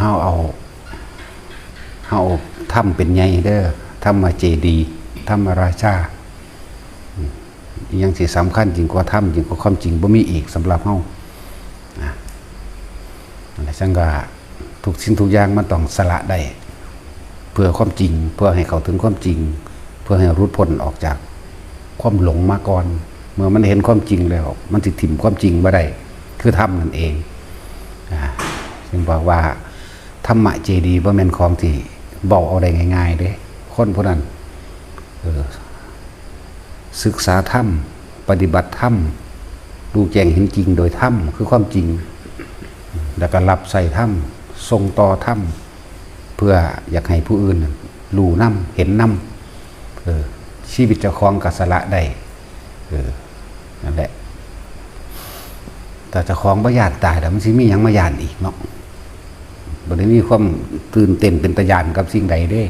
เฮาเอาเฮาทำเป็นใหญ่เด้อทำมาเจดีทำมาราชายังสิสำคัญจริงกว่าทำจริงกว่าความจริงบ่มีอีกสำหรับเฮานะนั่นแหละจังก็ทุกสิ่งทุกอย่างมันต้องสละได้เพื่อความจริง เพื่อให้เขาถึงความจริง เพื่อให้รุดพ้นออกจากความหลงมาก่อน เมื่อมันเห็นความจริงแล้ว มันสิดถิ่มความจริงบ่ได้คือทำนั่นเองอ่าจึงบอกว่า ธรรมะเจดีย์บ่แม่นของที่บอกเอาได้ง่ายๆเด้คนผู้นั้นศึกษาธรรม ปฏิบัติธรรมดูแจ้งเห็นจริงโดยธรรมคือความจริง แล้วก็รับใส่ธรรมทรงต่อธรรมเพื่ออยากให้ผู้อื่นรู้นํเห็นนํเออชีวิตเจ้าของกัสละได้นั่นแหละแต่เจ้าของบ่ยานตายแล้วมันสิมียังมาย่านอีกเนาะ บ่ได้มีความตื่นเต้นเป็นตะยานกับสิ่งใดเด้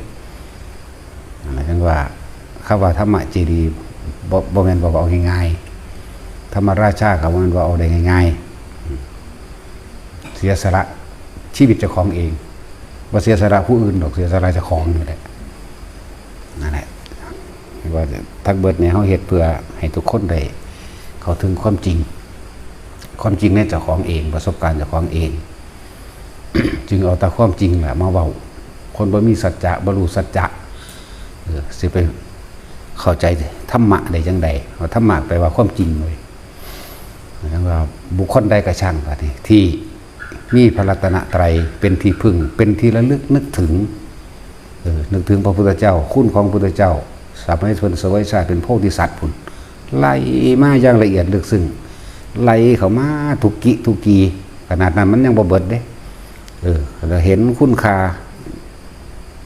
นั่นแหละจังว่าคำว่าธรรมะเจดีบ่บ่แม่นว่าเอาง่ายๆธรรมราชาเขาบ่แม่นว่าเอาได้ง่ายๆเสียสละชีวิตเจ้าของเองบ่เสียสละผู้อื่นดอกเสียสละเจ้าของนี่แหละนั่นแหละว่าทักเบิดเนี่ยเฮาเฮ็ดเพื่อให้ทุกคนได้เข้าถึงความจริง ความจริงในเจ้าของเอง ประสบการณ์เจ้าของเอง จึงเอาแต่ความจริงแหละมาเว้าคนบ่มีสัจจะบ่รู้สัจจะเออสิไปเข้าใจธรรมะได้จังใดว่าธรรมะแปลว่าความจริงเลยแล้วว่าบุคคลใดก็ช่างก็นี่ที่มีพระรัตนตรัยเป็นที่พึ่ง เป็นที่ระลึกนึกถึงเออนึกถึงพระพุทธเจ้า คุณของพระพุทธเจ้า สามให้ทนสวยชาติเป็นโพธิสัตว์พุ่นไล่มาอย่างละเอียดลึกซึ้งไหลเขามาทุกกิทุกกีขนาดนั้นมันยังบ่เบิดเด้ เออเราเห็นคุณค่า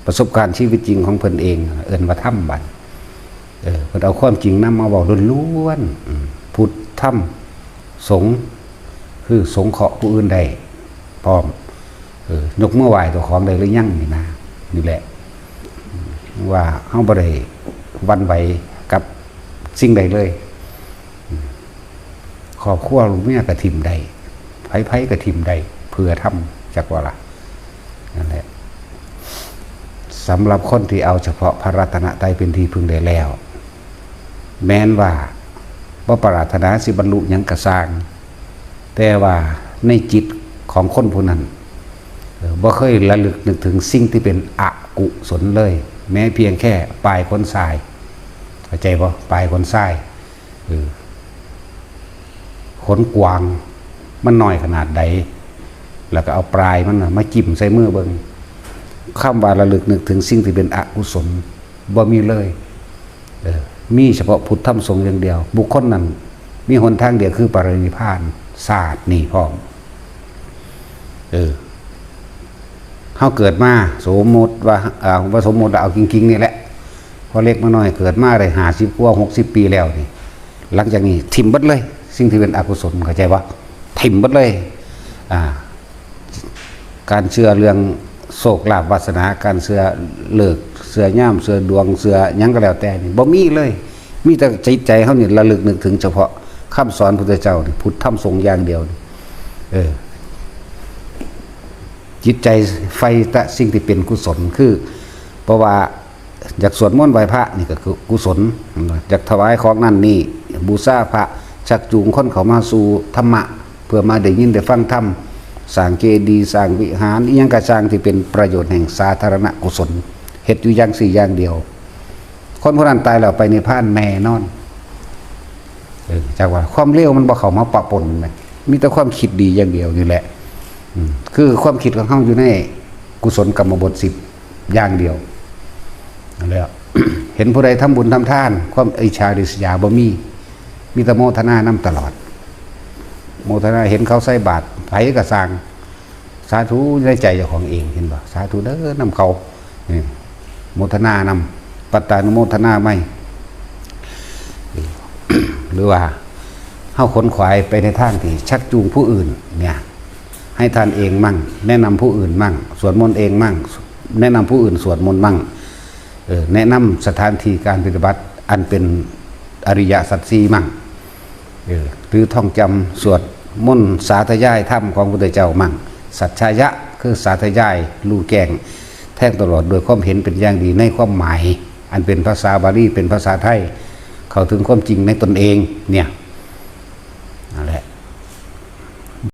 ประสบการณ์ชีวิตจริงของเพิ่นเอง เอิ้นว่าถ้ำบัดเออเพิ่นเอาความจริงนำมาบอกล้วนๆพุทธธรรมสงคือสงเคราะห์ผู้อื่นได้พร้อมเออยกมือไหวตัวของได้หรือยั่งนี่นะนี่แหละ ว่าเฮาบ่ได้วันไหวกับสิ่งใดเลยครอบครัวลูกเมียกระทิมได้ไผไผกระทิมได้เพื่อทำ จักว่าละนั่นแหละสำหรับคนที่เอาเฉพาะพระรัตนตรัยเป็นที่พึงได้แล้ว แม้นว่าว่าปรารถนาสิบรรลุยังกระสร้าง แต่ว่าในจิตของคนผู้นั้นบ่เคยระลึกนึกถึงสิ่งที่เป็นอกุศลเลย แม้เพียงแค่ปลายคนทรายเข้าใจปะปลายคนทรายเออขนกวางมันน้อยขนาดใด แล้วก็เอาปลายมันนะมาจิ้มใส่มือเบิงข้ามวาระลึกนึกถึงสิ่งที่เป็นอกุศลบ่มีเลยเออมีเฉพาะพุทธธรรมสงฆ์อย่างเดียว บุคคลนั้น มีหนทางเดียวคือปรินิพานศาสตร์นี่พร้อมเออเฮาเกิดมาสมมติว่าอ่าว่าสมมติเอาจริงๆนี่แหละพอเล็กมาหน่อยเกิดมาได้หาสิบกว่าหกสิบปีแล้วนี่หลังจากนี้ ทิมบัดเลย สิ่งที่เป็นอกุศลเข้าใจว่าทิมบัดเลย อ่า การเชื่อเรื่องโศกลาภวาสนาการเชื่อเลิกเชื่อย่ามเชื่อดวงเชื่อยังก็แล้วแต่นี่บ่มีเลย มีแต่ใจใจเขานี่ระลึกนึกถึงเฉพาะคำสอนพุทธเจ้านี่พุทธธรรมสงอย่างเดียวนี่เออจิตใจไฟต่สิ่งที่เป็นกุศลคือ เพราะว่าอยากสวดมนต์ไหว้พระนี่ก็คือกุศลอยากถวายของนั่นนี่บูชาพระชักจูงคนเขามาสู่ธรรมะ เพื่อมาได้ยินได้ฟังธรรม สร้างเจดีย์สร้างวิหารอิหยังกระสร้างที่เป็นประโยชน์แห่งสาธารณกุศลเฮ็ดอยู่อย่างสี่อย่างเดียว คนผู้นั้นตายแล้วไปในพานแน่นอนจากว่าความเลี้ยวมันบ่เข้ามาปะปนไหมมีแต่ความคิดดีอย่างเดียวนี่แหละคือความคิดของเขาอยู่ในกุศลกรรมบทสิบอย่างเดียวนั่นแหละเห็นผู้ใดทำบุญทำทาน ความอิจฉาริษยาบ่มี มีแต่โมทนานํตลอด โมทนาเห็นเขาใส่บาตร ผก็สร้างสาธุในใจเจ้าของเองเห็นบ่สาธุเด้อนำเขาโมทนานำปัตตานุโมทนาไม่หรือว่าเฮาขนขวายไปในทางที่ชักจูงผู้อื่นเนี่ยให้ทานเองมั่ง แนะนำผู้อื่นมั่งสวดมนต์เองมั่ง แนะนำผู้อื่นสวดมนต์มั่งเออแนะนำสถานที่การปฏิบัติอันเป็นอริยสัจสีมั่งเออหรือท่องจำสวด มนสาธยายธรรมของพระพุทธเจ้ามั่ง สัจชายะคือสาธยายลู่แกง แท่งตลอดโดยความเห็นเป็นอย่างดีในความหมาย อันเป็นภาษาบาลีเป็นภาษาไทย เข้าถึงความจริงในตนเองเนี่ย